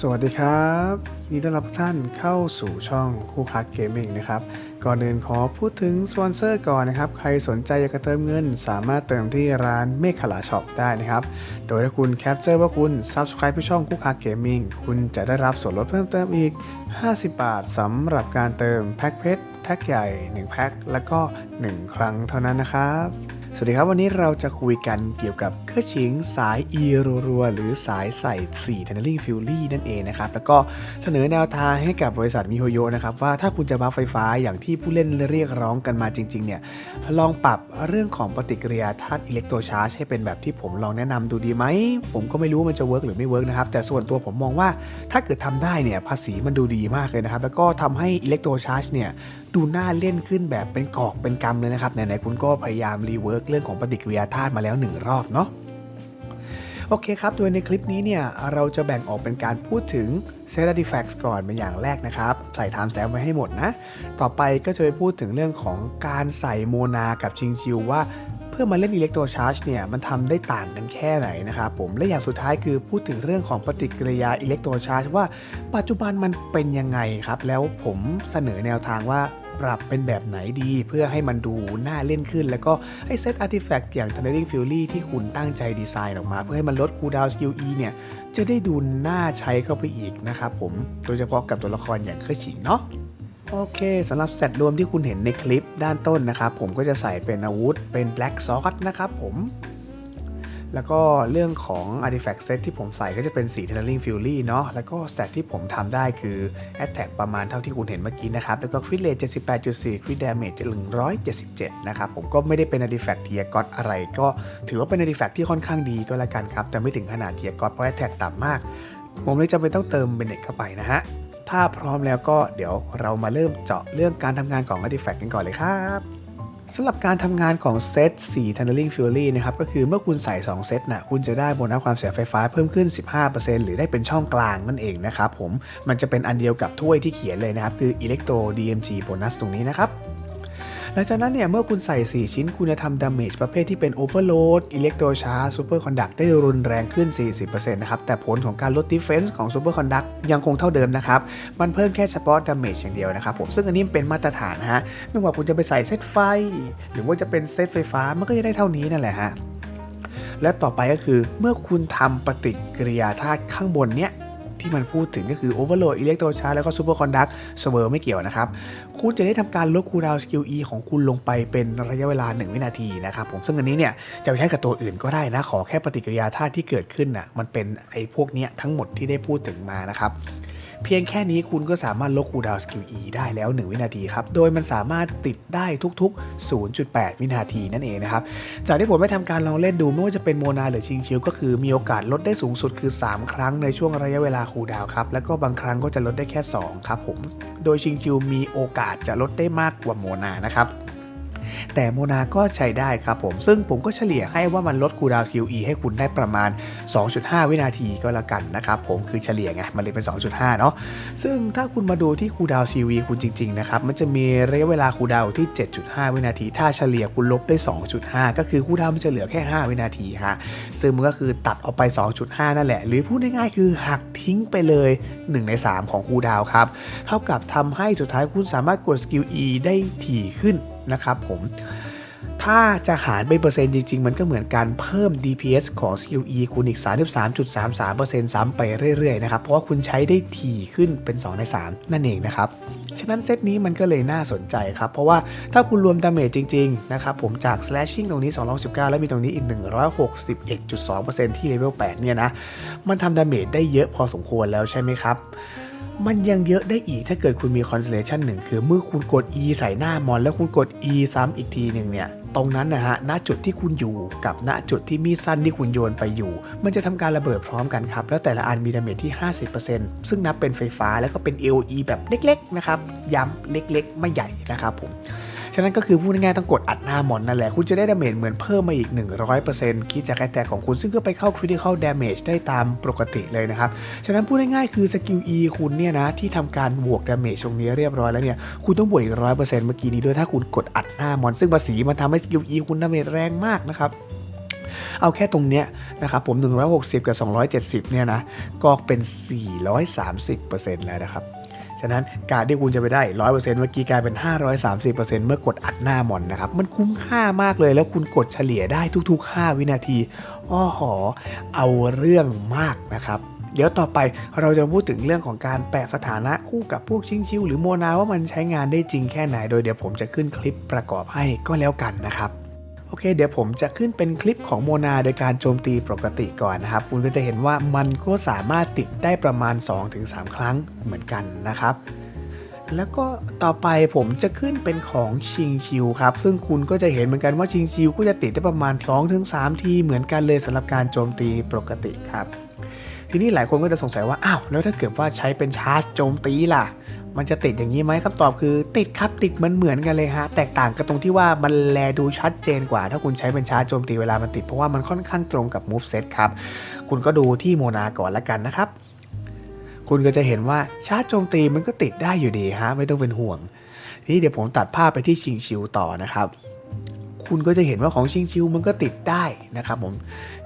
สวัสดีครับยินดีต้อนรับทุกท่านเข้าสู่ช่องคู่คักเกมมิ่งนะครับ ก่อนอื่นขอพูดถึงสปอนเซอร์ก่อนนะครับ ใครสนใจอยากจะเติมเงิน สามารถเติมที่ร้านเมฆขลาช็อปได้นะครับ โดยถ้าคุณแคปเจอร์ว่าคุณ Subscribe ที่ช่องคู่คักเกมมิ่งคุณจะได้รับส่วนลดเพิ่มเติมอีก 50 บาทสำหรับการเติมแพ็คเพชรแพ็คใหญ่ 1 แพ็คแล้วก็ 1 ครั้งเท่านั้นนะครับ สวัสดีครับวันนี้เราจะคุยกันเกี่ยวกับเครื่องชิงสาย e รัวหรือสายใส่4 Tunneling Fury นั่นเองนะครับ แล้วก็เสนอแนวทางให้กับบริษัทมิโฮโยนะครับ ว่าถ้าคุณจะบัฟไฟฟ้าอย่างที่ผู้เล่นเรียกร้องกันมาจริง ๆ เนี่ย ลองปรับเรื่องของปฏิกิริยาธาตุอิเล็กโทรชาร์จให้เป็นแบบที่ผมลองแนะนำดูดีไหม ผมก็ไม่รู้มันจะเวิร์กหรือไม่เวิร์กนะครับ แต่ส่วนตัวผมมองว่าถ้าเกิดทำได้เนี่ยภาษีมันดูดีมากเลยนะครับแล้วก็ทำให้อิเล็กโทรชาร์จเนี่ยดูน่าเล่นขึ้นแบบเป็นกอกเป็นกำเลยนะครับไหนๆคุณก็พยายามรีเวิร์กเรื่องของปฏิกิริยาธาตุมาแล้วหนึ่งรอบเนาะโอเคครับ โดยในคลิปนี้เนี่ย เราจะแบ่งออกเป็นการพูดถึง Set Artifacts ก่อนเป็นอย่างแรกนะครับ ใส่ Time Stamp ไว้ให้หมดนะ ต่อไปก็จะไปพูดถึงเรื่องของการใส่โมนากับชิงชิวว่า พื่อมาเล่นอิเล็กโทรชาร์จเนี่ยมันทำได้ต่างกันแค่ไหนนะครับผมและอย่างสุดท้ายคือพูดถึงเรื่องของปฏิกิริยาอิเล็กโทรชาร์จว่าปัจจุบันมันเป็นยังไงครับ แล้วผมเสนอแนวทางว่าปรับเป็นแบบไหนดีเพื่อให้มันดูน่าเล่นขึ้น แล้วก็ให้เซตอาร์ติแฟกต์อย่าง Tunneling Fury ที่คุณตั้งใจดีไซน์ออกมา เพื่อให้มันลดคูลดาวน์สกิล E เนี่ย จะได้ดูน่าใช้เข้าไปอีกนะครับผม โดยเฉพาะกับตัวละครอย่างเคอร์ฉิงเนาะ โอเคสำหรับเซตรวมที่คุณเห็นในคลิปด้านต้นนะครับ ผมก็จะใส่เป็นอาวุธเป็น Black s o r d นะครับผม แล้วก็เรื่องของ Artifact Set ที่ผมใส่ก็จะเป็นสี Tunneling Fury เนาะแล้วก็ส t ตที่ผมทำได้คือ Attack ประมาณเท่าที่คุณเห็นเมื่อกี้นะครับ แล้วก็ Crit Rate 78.4 Crit Damage 177 นะครับ ผมก็ไม่ได้เป็น Artifact Tier God อะไร ก็ถือว่าเป็น Artifact ที่ค่อนข้างดีก็แล้วกันครับแต่ไม่ถึงขนาด Tier God เพราะ Attack ต่ำมาก ผมเลยจำเป็นต้องเติมเบนเน็ตเข้าไปนะฮะ ถ้าพร้อมแล้วก็เดี๋ยวเรามาเริ่มเจาะเรื่องการทำงานของ Artifact กันก่อนเลยครับสำหรับการทำงานของเซต4 Tunneling Fury นะครับ ก็คือเมื่อคุณใส่ 2 เซตนะคุณจะได้โบนัสความเสียไฟฟ้าเพิ่มขึ้น 15%หรือได้เป็นช่องกลางนั่นเองนะครับผม มันจะเป็นอันเดียวกับถ้วยที่เขียนเลยนะครับ คือ Electro DMG โบนัสตรงนี้นะครับ หลังจากนั้นเนี่ยเมื่อคุณใส่ 4 ชิ้นคุณจะทำดาเมจประเภทที่เป็น Overload Electro Charge Super Conduct ได้รุนแรงขึ้น 40%นะครับ แต่ผลของการลด Defense ของ Super Conduct ยังคงเท่าเดิมนะครับ มันเพิ่มแค่เฉพาะดาเมจอย่างเดียวนะครับผมซึ่งอันนี้เป็นมาตรฐานฮะไม่ว่าคุณจะไปใส่เซตไฟ หรือว่าจะเป็นเซตไฟฟ้ามันก็จะได้เท่านี้นั่นแหละฮะและต่อไปก็คือเมื่อคุณทำปฏิกิริยาธาตุข้างบนเนี้ย ที่มันพูดถึงก็คือ Overload Electro Charge แล้วก็ Super Conduct เสเวอร์ไม่เกี่ยวนะครับ คุณจะได้ทำการลดคูลดาวน์สกิล E ของคุณลงไปเป็นระยะเวลา 1 วินาทีนะครับผมซึ่งอันนี้เนี่ยจะไปใช้กับตัวอื่นก็ได้นะ ขอแค่ปฏิกิริยาธาตุที่เกิดขึ้นน่ะมันเป็นไอ้พวกเนี้ยทั้งหมดที่ได้พูดถึงมานะครับ เพียงแค่นี้คุณก็สามารถลดคูดาวสกิล E ได้แล้ว 1 วินาทีครับ โดยมันสามารถติดได้ทุกๆ 0.8 วินาทีนั่นเองนะครับ จากที่ผมได้ทำการลองเล่นดูไม่ว่าจะเป็นโมนาหรือชิงชิวก็คือมีโอกาสลดได้สูงสุดคือ 3 ครั้งในช่วงระยะเวลาคูดาวครับ แล้วก็บางครั้งก็จะลดได้แค่ 2 ครับผม โดยชิงชิวมีโอกาสจะลดได้มากกว่าโมนานะครับ แต่โมนาก็ใช้ได้ครับผม ซึ่งผมก็เฉลี่ยให้ว่ามันลดคูดาวน์ QE ให้คุณได้ประมาณ 2.5 วินาทีก็แล้วกันนะครับผมคือเฉลี่ยไงมันเลยเป็น 2.5 เนาะซึ่งถ้าคุณมาดูที่คูดาวน์ QE คุณจริงๆนะครับมันจะมีระยะเวลาคูดาวที่ 7.5 วินาที ถ้าเฉลี่ยคุณลบได้ 2.5 ก็คือคูดาวมันจะเหลือแค่ 5 วินาทีฮะซึ่งมันก็คือตัดออกไป 2.5 นั่นแหละ หรือพูดง่ายๆคือหักทิ้งไปเลย 1 ใน 3 ของคูดาวครับเท่ากับทำให้สุดท้ายคุณสามารถกดสกิล E ได้ถี่ขึ้น นะครับผม ถ้าจะหารเป็นเปอร์เซ็นต์จริง ๆ มันก็เหมือนการเพิ่ม DPS ของ Skill E คุณอีก 33.33%ซ้ำไปเรื่อย ๆ นะครับ เพราะว่าคุณใช้ได้ถี่ขึ้นเป็น 2 ใน 3 นั่นเองนะครับ ฉะนั้นเซตนี้มันก็เลยน่าสนใจครับ เพราะว่าถ้าคุณรวมดาเมจจริง ๆ นะครับ ผมจาก slashing ตรงนี้219แล้วมีตรงนี้อีก 161.2%ที่เลเวล 8 เนี่ยนะ มันทำดาเมจได้เยอะพอสมควรแล้วใช่ไหมครับ มันยังเยอะได้อีกถ้าเกิดคุณมี constellation หนึ่งคือเมื่อคุณกด E ใส่หน้ามอน แล้วคุณกด E ซ้ำอีกทีหนึ่งเนี่ยตรงนั้นนะฮะณจุดที่คุณอยู่กับณจุดที่มีสั้นที่คุณโยนไปอยู่ มันจะทำการระเบิดพร้อมกันครับ แล้วแต่ละอันมีดาเมจที่ 50%ซึ่งนับเป็นไฟฟ้าแล้วก็เป็น AOE แบบเล็กๆนะครับ ย้ำเล็กๆ ไม่ใหญ่นะครับผม ฉะนั้นก็คือพูดง่ายๆต้องกดอัดหน้ามอนนั่นแหละ คุณจะได้ดาเมจเหมือนเพิ่มมาอีก 100%คิดจากแอตแทกของคุณซึ่งก็ไปเข้า critical damage ได้ตามปกติเลยนะครับ ฉะนั้นพูดง่ายๆคือสกิล E คุณเนี่ยนะที่ทำการบวกดาเมจตรงนี้เรียบร้อยแล้วเนี่ยคุณต้องบวกอีก100%เปอร์เซ็นต์เมื่อกี้นี้ด้วยถ้าคุณกดอัดหน้ามอน ซึ่งภาษีมันทำให้สกิล E คุณดาเมจแรงมากนะครับเอาแค่ตรงเนี้ยนะครับผม 160 กับ 270 เนี่ยนะ ก็เป็น 430%แล้วนะครับ ฉะนั้นการที่คุณจะไปได้ 100%เมื่อกี้กลายเป็น 530%เมื่อกดอัดหน้ามอนนะครับ มันคุ้มค่ามากเลยแล้วคุณกดเฉลี่ยได้ทุก ๆ 5 วินาทีอ้อหอ เอาเรื่องมากนะครับเดี๋ยวต่อไปเราจะพูดถึงเรื่องของการแปะสถานะคู่กับพวกชิงชิวหรือโมนาว่ามันใช้งานได้จริงแค่ไหน โดยเดี๋ยวผมจะขึ้นคลิปประกอบให้ก็แล้วกันนะครับ เคเดี๋ยวผมจะขึ้นเป็นคลิปของโมนาโดยการโจมตีปกติก่อนนะครับ คุณก็จะเห็นว่ามันก็สามารถติดได้ประมาณ 2-3 ครั้งเหมือนกันนะครับ แล้วก็ต่อไปผมจะขึ้นเป็นของชิงชิวครับ ซึ่งคุณก็จะเห็นเหมือนกันว่าชิงชิวก็จะติดได้ประมาณ 2-3 ทีเหมือนกันเลยสำหรับการโจมตีปกติครับทีนี้หลายคนก็จะสงสัยว่า อ้าว แล้วถ้าเกิดว่าใช้เป็นชาร์จโจมตีล่ะ มันจะติดอย่างนี้ไหมคำตอบคือติดครับติดเหมือนเหมือนกันเลยฮะ แตกต่างกันตรงที่ว่ามันแลดูชัดเจนกว่า ถ้าคุณใช้เป็นชาร์จโจมตีเวลามันติดเพราะว่ามันค่อนข้างตรงกับ move set ครับ คุณก็ดูที่โมนาก่อนละกันนะครับ คุณก็จะเห็นว่าชาร์จโจมตีมันก็ติดได้อยู่ดีฮะไม่ต้องเป็นห่วง ทีนี้เดี๋ยวผมตัดภาพไปที่ชิงชิวต่อนะครับ คุณก็จะเห็นว่าของชิงชิวมันก็ติดได้นะครับผม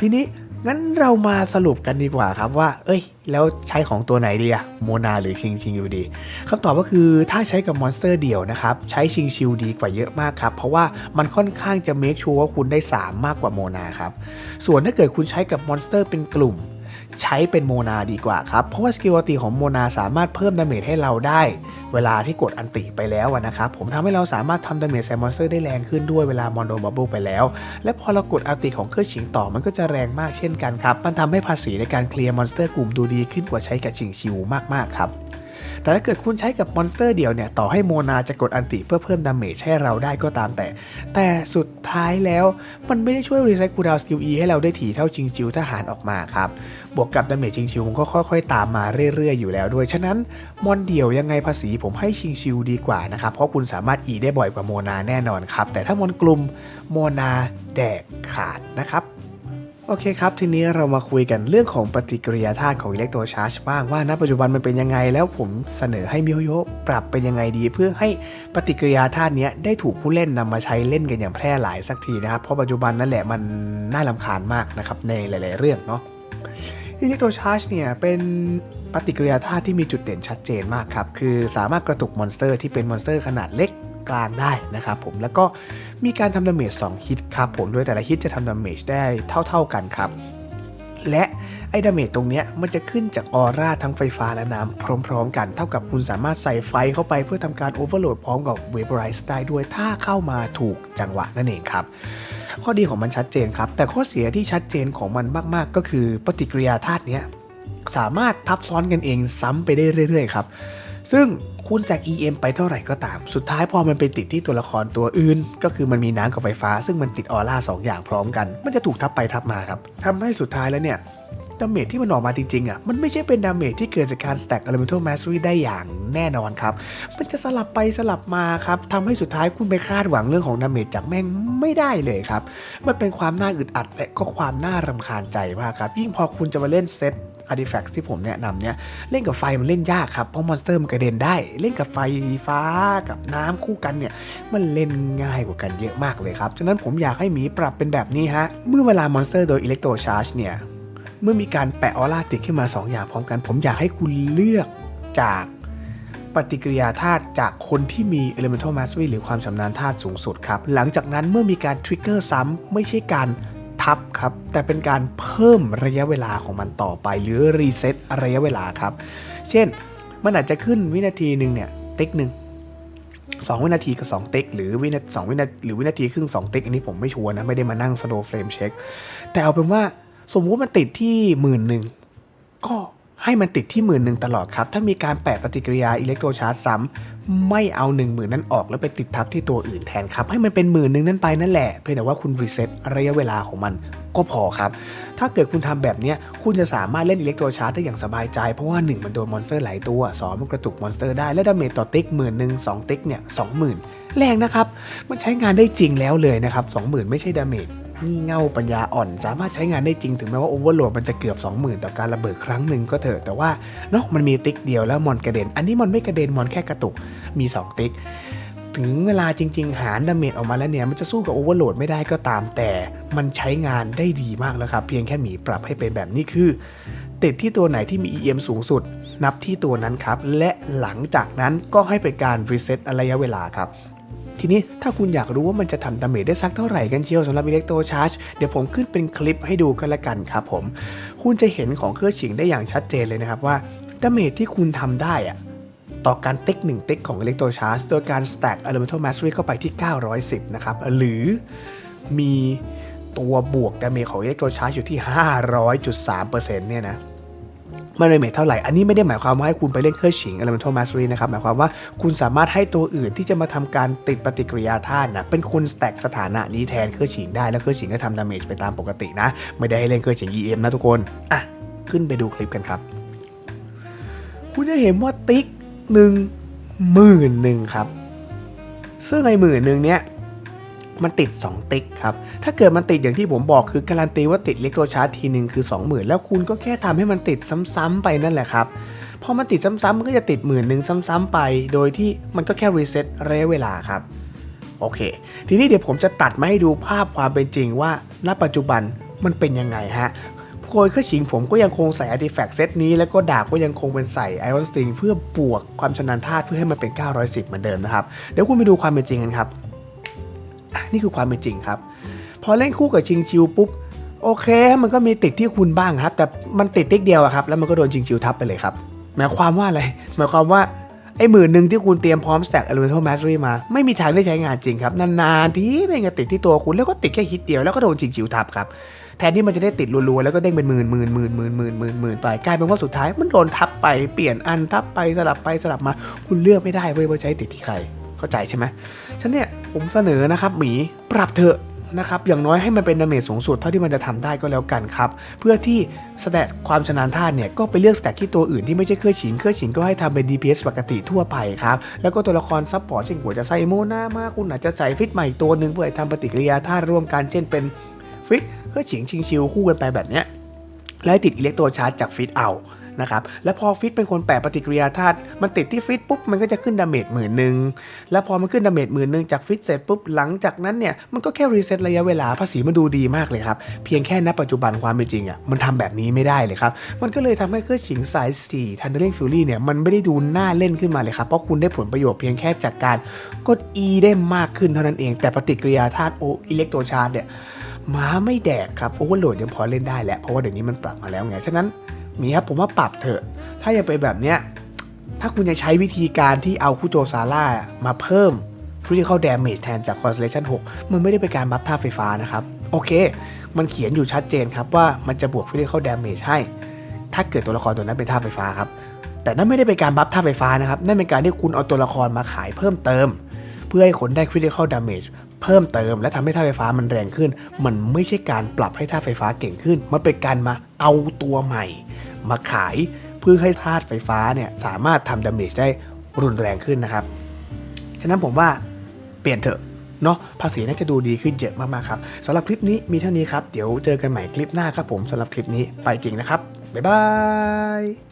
ทีนี้ งั้นเรามาสรุปกันดีกว่าครับว่า เอ้ย แล้วใช้ของตัวไหนดีอะโมนาหรือชิงชิงอยู่ดีคำตอบก็คือถ้าใช้กับมอนสเตอร์เดี่ยวนะครับ ใช้ชิงชิวดีกว่าเยอะมากครับ เพราะว่ามันค่อนข้างจะเมคชัวร์ว่าคุณได้ 3 มากกว่าโมนาครับ ส่วนถ้าเกิดคุณใช้กับมอนสเตอร์เป็นกลุ่ม ใช้เป็นโมนาดีกว่าครับ เพราะว่าสกิลอัติของโมนาสามารถเพิ่มดาเมจให้เราได้ เวลาที่กดอันติไปแล้วนะครับ ผมทำให้เราสามารถทำดาเมจใส่มอนสเตอร์ได้แรงขึ้นด้วยเวลามอนโดบับเบิลไปแล้ว และพอเรากดอันติของเครื่องชิงต่อมันก็จะแรงมากเช่นกันครับ มันทำให้ภาษีในการเคลียร์มอนสเตอร์กลุ่มดูดีขึ้นกว่าใช้กับชิงชิวมากๆครับ แต่ถ้าเกิดคุณใช้กับมอนสเตอร์เดียวเนี่ยต่อให้โมนาจะกดอันติเพื่อเพิ่มดาเมจให้เราได้ก็ตามแต่ แต่สุดท้ายแล้วมันไม่ได้ช่วยรีไซเคิลดาวสกิล E ให้เราได้ถี่เท่าชิงชิวทหารออกมาครับ บวกกับดาเมจชิงชิวมันก็ค่อยๆ ตามมาเรื่อยๆ อยู่แล้วด้วย ฉะนั้นมอนเดียวยังไงภาษีผมให้ชิงชิวดีกว่านะครับ เพราะคุณสามารถ E ได้บ่อยกว่าโมนาแน่นอนครับ แต่ถ้ามอนกลุ่มโมนาแดกขาดนะครับ โอเคครับ ทีนี้เรามาคุยกันเรื่องของปฏิกิริยาธาตุของอิเล็กโทรชาร์จบ้างว่าณปัจจุบันมันเป็นยังไง แล้วผมเสนอให้มิโยโยปรับเป็นยังไงดี เพื่อให้ปฏิกิริยาธาตุนี้ได้ถูกผู้เล่นนำมาใช้เล่นกันอย่างแพร่หลายสักทีนะครับ เพราะปัจจุบันนั่นแหละมันน่าลำคาญมากนะครับในหลาย ๆ เรื่องเนาะอิเล็กโทรชาร์จเนี่ยเป็นปฏิกิริยาธาตุที่มีจุดเด่นชัดเจนมากครับ คือสามารถกระตุกมอนสเตอร์ที่เป็นมอนสเตอร์ขนาดเล็ก กลางได้นะครับผมแล้วก็มีการทำดาเมจ2ฮิตครับผมโดยแต่ละฮิตจะทำดาเมจได้เท่า ๆกันครับ และไอ้ดาเมจตรงเนี้ยมันจะขึ้นจากออร่าทั้งไฟฟ้าและน้ำพร้อม ๆ กัน เท่ากับคุณสามารถใส่ไฟเข้าไปเพื่อทำการโอเวอร์โหลดพร้อมกับเวเบอไรส์ได้ด้วยถ้าเข้ามาถูกจังหวะนั่นเองครับข้อดีของมันชัดเจนครับ แต่ข้อเสียที่ชัดเจนของมันมาก ๆ ก็คือปฏิกิริยาธาตุเนี้ยสามารถทับซ้อนกันเองซ้ำไปได้เรื่อย ๆ ครับ ซึ่ง คุณแสก EM ไปเท่าไหร่ก็ตาม สุดท้ายพอมันไปติดที่ตัวละครตัวอื่น ก็คือมันมีน้ำกับไฟฟ้า ซึ่งมันติดออร่าสองอย่างพร้อมกัน มันจะถูกทับไปทับมาครับทำให้สุดท้ายแล้วเนี่ยดาเมจที่มันออกมาจริงๆอะมันไม่ใช่เป็นดาเมจที่เกิดจากการ stack elemental mastery ได้อย่างแน่นอนครับ มันจะสลับไปสลับมาครับทำให้สุดท้ายคุณไปคาดหวังเรื่องของดาเมจจากแม่งไม่ได้เลยครับ มันเป็นความน่าอึดอัดและก็ความน่ารำคาญใจมากครับ ยิ่งพอคุณจะมาเล่นเซต artifacts ที่ผมแนะนำเนี่ยเล่นกับไฟมันเล่นยากครับเพราะมอนสเตอร์มันกระเด็นได้ เล่นกับไฟฟ้ากับน้ำคู่กันเนี่ยมันเล่นง่ายกว่ากันเยอะมากเลยครับฉะนั้นผมอยากให้หมีปรับเป็นแบบนี้ฮะเมื่อเวลามอนสเตอร์โดยอิเล็กโทรชาร์จเนี่ยเมื่อมีการแปะออร่าติดขึ้นมา 2 อย่างพร้อมกัน ผมอยากให้คุณเลือกจากปฏิกิริยาธาตุจากคนที่มี elemental mastery หรือความชำนาญธาตุสูงสุดครับ หลังจากนั้นเมื่อมีการทริกเกอร์ซ้ำไม่ใช่การ ทับครับ แต่เป็นการเพิ่มระยะเวลาของมันต่อไป หรือรีเซ็ตระยะเวลาครับ เช่น มันอาจจะขึ้นวินาทีหนึ่งเนี่ยติ๊กหนึ่งสองวินาทีกับ2ติ๊กหรือวินาสองวินาหรือวินาทีครึ่ง2ติ๊กอันนี้ผมไม่ชัวร์นะ ไม่ได้มานั่งสโลว์เฟรมเช็คแต่เอาเป็นว่าสมมุติมันติดที่หมื่นหนึ่งก็ ให้มันติดที่หมื่นหนึ่งตลอดครับ ถ้ามีการแปะปฏิกิริยาอิเล็กโทรชาร์จซ้ำไม่เอา1 0,000นั้นออกแล้วไปติดทับที่ตัวอื่นแทนครับ ให้มันเป็นหมื่นหนึ่งนั้นไปนั่นแหละ เพียงแต่ว่าคุณรีเซ็ตระยะเวลาของมันก็พอครับ ถ้าเกิดคุณทำแบบนี้คุณจะสามารถเล่นอิเล็กโทรชาร์จได้อย่างสบายใจ เพราะว่า 1 มันโดนมอนสเตอร์หลายตัวสองมันกระตุกมอนสเตอร์ได้และดาเมจต่อติ๊กหมื่นหนึ่งสองติ๊กเนี่ยสองหมื่นแรงนะครับ มันใช้งานได้จริงแล้วเลยนะครับสองหมื่นไม่ใช่ดาเมจ งี่เง่าปัญญาอ่อน สามารถใช้งานได้จริงถึงแม้ว่าโอเวอร์โหลดมันจะเกือบ 20,000 ต่อการระเบิดครั้งหนึ่งก็เถอะ แต่ว่าเนาะมันมีติ๊กเดียวแล้วมอนกระเด็น อันนี้มอนไม่กระเด็นมอนแค่กระตุกมี 2 ติ๊ก ถึงเวลาจริง ๆ หารดาเมจออกมาแล้วเนี่ย มันจะสู้กับโอเวอร์โหลดไม่ได้ก็ตามแต่มันใช้งานได้ดีมากแล้วครับเพียงแค่หมีปรับให้เป็นแบบนี้คือ ติดที่ตัวไหนที่มี EM สูงสุด นับที่ตัวนั้นครับและหลังจากนั้นก็ให้เป็นการรีเซ็ตระยะเวลาครับ ทีนี้ถ้าคุณอยากรู้ว่ามันจะทำดาเมจได้สักเท่าไหร่กันเชียวสำหรับอิเล็กโตชาร์จเดี๋ยวผมขึ้นเป็นคลิปให้ดูกันละกันครับผม คุณจะเห็นของเครื่องฉิงได้อย่างชัดเจนเลยนะครับว่าดาเมจที่คุณทำได้อะต่อการติ๊กหนึ่งติ๊กของอิเล็กโตชาร์จโดยการ stack elemental mastery เข้าไปที่ 910 นะครับ หรือมีตัวบวกดาเมจของอิเล็กโตชาร์จอยู่ที่ 500.3%เนี่ยนะ มันเลยเมทเท่าไหร่ อันนี้ไม่ได้หมายความว่าให้คุณไปเล่นเครื่องฉิง Elemental Mastery นะครับ หมายความว่าคุณสามารถให้ตัวอื่นที่จะมาทำการติดปฏิกิริยาธาตุนะ เป็นคนสแต็กสถานะนี้แทนเครื่องฉิงได้ แล้วเครื่องฉิงก็ทำดาเมจไปตามปกตินะ ไม่ได้ให้เล่นเครื่องฉิง EM นะทุกคน อะ ขึ้นไปดูคลิปกันครับ คุณจะเห็นว่าติ๊กหนึ่งหมื่นหนึ่งครับ ซึ่งไอหมื่นหนึ่งเนี้ย มันติด 2 ติ๊กครับ ถ้าเกิดมันติดอย่างที่ผมบอกคือการันตีว่าติดเล็กตัวชาร์จทีหนึ่งคือ 20,000 แล้วคุณก็แค่ทำให้มันติดซ้ำๆไปนั่นแหละครับพอมันติดซ้ำๆมันก็จะติดหมื่นหนึ่งซ้ำๆไป โดยที่มันก็แค่รีเซ็ตระยะเวลาครับโอเค ทีนี้เดี๋ยวผมจะตัดมาให้ดูภาพความเป็นจริงว่าณปัจจุบันมันเป็นยังไงฮะโคยข้าชิงผมก็ยังคงใส่ Artifact เซตนี้ แล้วก็ดาบก็ยังคงเป็นใส่ Iron Sting เพื่อบวกความชำนาญธาตุเพื่อให้มันเป็น 910 เหมือนเดิมนะครับ เดี๋ยวคุณไปดูความเป็นจริงกันครับ นี่คือความเป็นจริงครับ พอเล่นคู่กับชิงชิวปุ๊บโอเค มันก็มีติดที่คุณบ้างครับ แต่มันติดติ๊กเดียวครับ แล้วมันก็โดนชิงชิวทับไปเลยครับหมายความว่าอะไรหมายความว่าไอ้หมื่นหนึ่งที่คุณเตรียมพร้อม stack elemental mastery มา ไม่มีทางได้ใช้งานจริงครับ นานๆ ที่ไม่งั้นติดที่ตัวคุณแล้วก็ติดแค่ฮิตเดียวแล้วก็โดนชิงชิวทับครับ แทนที่มันจะได้ติดรัวๆ แล้วก็เด้งเป็นหมื่นหมื่นหมื่นหมื่นหมื่นหมื่นหมื่นไปกลายเป็นว่าสุดท้ายมันโดนทับไปเปลี่ยนอันทับไปสลับไปสลับมา คุณเลือกไม่ได้เว้ยว่าใช้ติดที่ใคร เข้าใจใช่ไหมฉันเนี่ยผมเสนอนะครับหมีปรับเถอะนะครับอย่างน้อยให้มันเป็นดาเมจสูงสุดเท่าที่มันจะทำได้ก็แล้วกันครับ เพื่อที่สแตทความชำนาญธาเนี่ยก็ไปเลือกสแตทที่ตัวอื่นที่ไม่ใช่เครื่องฉินเครื่องฉินก็ให้ทำเป็น DPS ปกติทั่วไปครับ แล้วก็ตัวละครซับพอร์ตเช่นหัวจะใส่โมนามาคุณอาจจะใส่ฟิตใหม่ตัวหนึ่งเพื่อให้ทำปฏิกิริยาธาร่วมกันเช่นเป็นฟิตเครื่องฉิงชิงชิวคู่กันไปแบบเนี้ยและติดอิเล็กโตรชาร์จจากฟิตเอา นะครับ แล้วพอฟิตเป็นคนแปะปฏิกิริยาธาตุ มันติดที่ฟิตปุ๊บ มันก็จะขึ้นดาเมจหมื่นหนึ่ง แล้วพอมันขึ้นดาเมจหมื่นหนึ่งจากฟิตเสร็จปุ๊บ หลังจากนั้นเนี่ย มันก็แค่รีเซ็ตระยะเวลาภาษีมันดูดีมากเลยครับ เพียงแค่ณปัจจุบันความเป็นจริงอะ มันทำแบบนี้ไม่ได้เลยครับ มันก็เลยทำให้เครื่องฉิงสาย4 Thundering Fury เนี่ย มันไม่ได้ดูน่าเล่นขึ้นมาเลยครับ เพราะคุณได้ผลประโยชน์เพียงแค่จากการกด E ได้มากขึ้นเท่านั้นเอง แต่ปฏิกิริยาธาตุโออิเล็กโตรชาร์จเนี่ยหมาไม่แดกครับโอเวอร์โหลดยังพอเล่นได้แหละเพราะว่าเดี๋ยวนี้มันปรับมาแล้วไง ฉะนั้น มีครับผมว่าปรับเถอะ ถ้ายังเป็นแบบเนี้ย ถ้าคุณจะใช้วิธีการที่เอาคุโจซาร่ามาเพิ่ม critical damage แทนจาก constellation 6 มันไม่ได้เป็นการบัฟท่าไฟฟ้านะครับ โอเค มันเขียนอยู่ชัดเจนครับว่ามันจะบวก critical damage ให้ ถ้าเกิดตัวละครตัวนั้นเป็นท่าไฟฟ้าครับ แต่นั่นไม่ได้เป็นการบัฟท่าไฟฟ้านะครับ นั่นเป็นการที่คุณเอาตัวละครมาขายเพิ่มเติม เพื่อให้คนได้ critical damage เพิ่มเติม และทำให้ท่าไฟฟ้ามันแรงขึ้น มันไม่ใช่การปรับให้ท่าไฟฟ้าเก่งขึ้น มันเป็นการมาเอาตัวใหม่ มาขายเพื่อให้ธาตุไฟฟ้าเนี่ยสามารถทำดาเมจได้รุนแรงขึ้นนะครับ ฉะนั้นผมว่าเปลี่ยนเถอะเนาะภาษีน่าจะดูดีขึ้นเยอะมากๆครับสำหรับคลิปนี้มีเท่านี้ครับ เดี๋ยวเจอกันใหม่คลิปหน้าครับผมสำหรับคลิปนี้ไปจริงนะครับ บ๊ายบาย